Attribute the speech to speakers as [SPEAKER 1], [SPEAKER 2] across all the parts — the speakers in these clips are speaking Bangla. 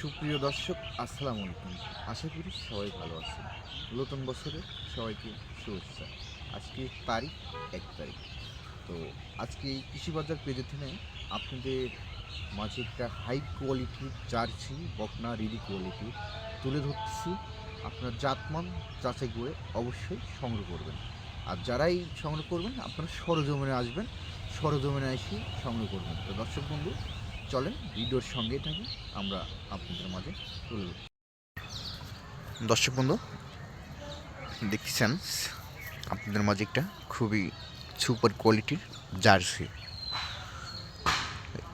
[SPEAKER 1] সুপ্রিয় দর্শক, আসসালামু আলাইকুম। আশা করি সবাই ভালো আছেন। নতুন বছরে সবাইকে শুভেচ্ছা। আজকে তারিখ এক তারিখ। তো আজকে এই কৃষি বাজার পেজে থেকে আপনাদের মাঝে একটা হাই কোয়ালিটির জার্সি, বকনা রিডি কোয়ালিটি তুলে ধরতেছি আপনার জাতমান যাচাই করে অবশ্যই সংগ্রহ করবেন। আর যারাই সংগ্রহ করবেন, আপনারা সরজমিনে আসবেন। সরজমিনে এসে সংগ্রহ করবেন। তো দর্শক বন্ধু চলেন, ভিডিওর সঙ্গে থাকি আমরা আপনাদের মাঝে তুলে দর্শক বন্ধু দেখছেন আপনাদের মাঝে একটা খুবই সুপার কোয়ালিটির জার্সি।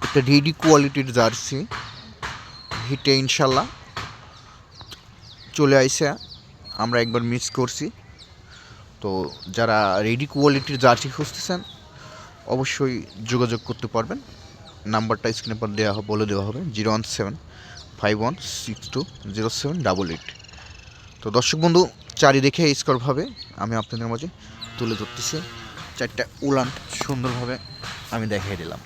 [SPEAKER 1] একটা রেডি কোয়ালিটির জার্সি। হিটে ইনশাল্লাহ চলে আইসে, আমরা একবার মিস করছি। তো যারা রেডি কোয়ালিটির জার্সি খুঁজতেছেন, অবশ্যই যোগাযোগ করতে পারবেন। নাম্বারটা স্ক্রিনে পর দেওয়া বলে দেওয়া হবে, zero one seven five one six two zero seven double eight. তো দর্শক বন্ধু, চারিদিকে স্কোরভাবে আমি আপনাদের মাঝে তুলে ধরতেছি। চারটা উলান সুন্দরভাবে আমি দেখাই দিলাম।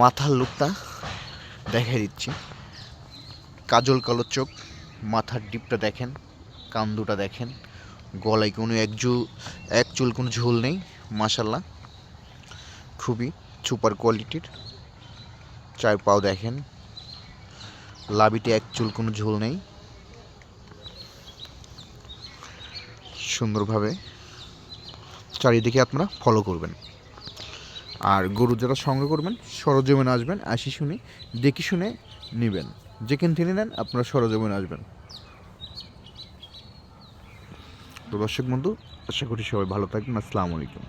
[SPEAKER 1] মাথার লুকটা দেখাই দিচ্ছি। কাজল কালো চোখ, মাথার ডিপটা দেখেন কান দুটা দেখেন, গলায় কোনো এক জু এক চুল কোনো ঝোল নেই মাশাল্লাহ খুবই সুপার কোয়ালিটির। চার পাও দেখেন। লাবিতে এক চুল, কোনো ঝোল নেই। সুন্দরভাবে চারিদিকে আপনারা ফলো করবেন। আর গরু যারা সংগ্রহ করবেন, সরজমিনে আসবেন, আসি শুনে, দেখি শুনে নেবেন। যেখান থেকে নেন, আপনারা সরজমিনে আসবেন। তো দর্শক বন্ধু, আশা করি সবাই ভালো থাকবেন। আসসালামু আলাইকুম।